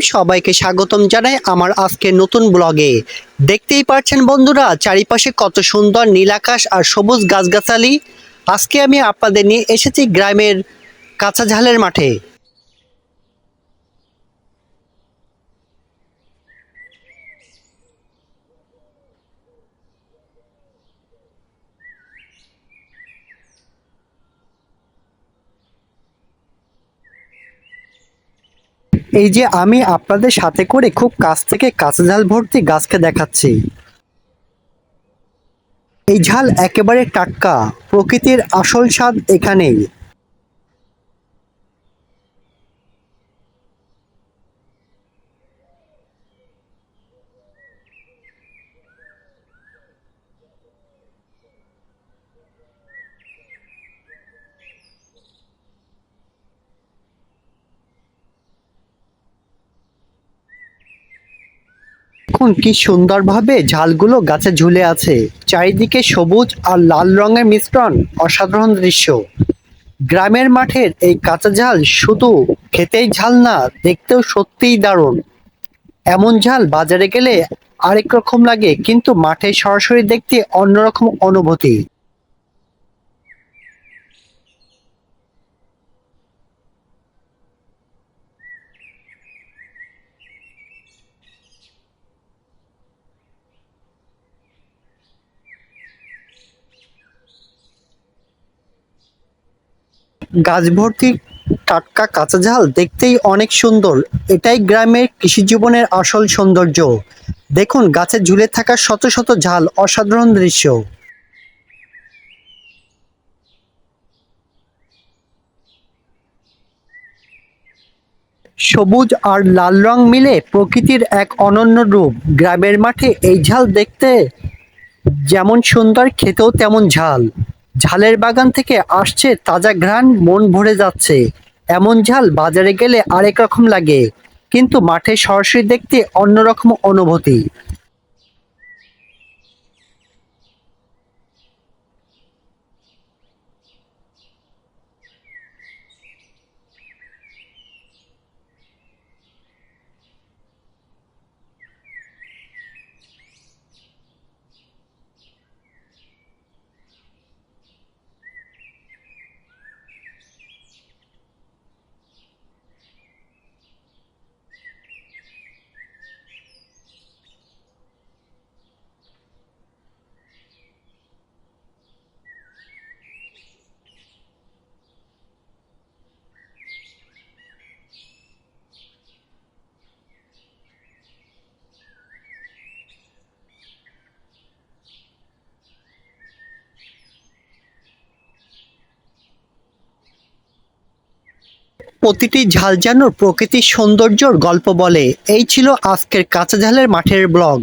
সবাইকে স্বাগতম জানাই আমার আজকে নতুন ব্লগে। দেখতেই পাচ্ছেন বন্ধুরা, চারিপাশে কত সুন্দর নীলাকাশ আর সবুজ গাছগাছালি। আজকে আমি আপনাদের নিয়ে এসেছি গ্রামের কাঁচা ঝালের মাঠে। এই যে আমি আপনাদের সাথে করে খুব কাছ থেকে কাঁচা ঝাল ভর্তি গাছকে দেখাচ্ছি। এই ঝাল একেবারে টাটকা, প্রকৃতির আসল স্বাদ এখানেই। দেখুন কি সুন্দরভাবে ঝালগুলো গাছে ঝুলে আছে। চারিদিকে সবুজ আর লাল রঙের মিশ্রণ, অসাধারণ দৃশ্য। গ্রামের মাঠের এই কাঁচা ঝাল শুধু খেতেই ঝাল না, দেখতেও সত্যিই দারুণ। এমন ঝাল বাজারে গেলে আরেক রকম লাগে, কিন্তু মাঠে সরাসরি দেখতে অন্যরকম অনুভূতি। গাছ ভর্তি টাটকা কাঁচা ঝাল দেখতেই অনেক সুন্দর। এটাই গ্রামের কৃষি জীবনের আসল সৌন্দর্য। দেখুন, গাছে ঝুলে থাকা শত শত ঝাল অসাধারণ দৃশ্য। সবুজ আর লাল রং মিলে প্রকৃতির এক অনন্য রূপ। গ্রামের মাঠে এই ঝাল দেখতে যেমন সুন্দর, খেতেও তেমন ঝাল। ঝালের বাগান থেকে আসছে তাজা ঘ্রাণ, মন ভরে যাচ্ছে। এমন ঝাল বাজারে গেলে আরেক রকম লাগে, কিন্তু মাঠে সরাসরি দেখতে অন্যরকম অনুভূতি। প্রতিটি ঝাল যেন প্রকৃতির সৌন্দর্যর গল্প বলে। এই ছিল আজকের কাঁচা ঝালের মাঠের ব্লগ।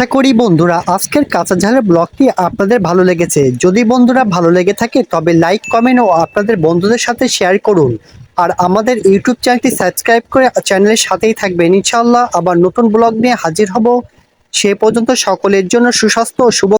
আশা করি বন্ধুরা, আজকের কাঁচা ঝালের ব্লগটি আপনাদের ভালো লেগেছে। যদি বন্ধুরা ভালো লেগে থাকে, তবে লাইক, কমেন্ট ও আপনাদের বন্ধুদের সাথে শেয়ার করুন। আর আমাদের ইউটিউব চ্যানেলটি সাবস্ক্রাইব করে চ্যানেলের সাথেই থাকবেন। ইনশাল্লাহ আবার নতুন ব্লগ নিয়ে হাজির হব। সে পর্যন্ত সকলের জন্য সুস্বাস্থ্য ও শুভ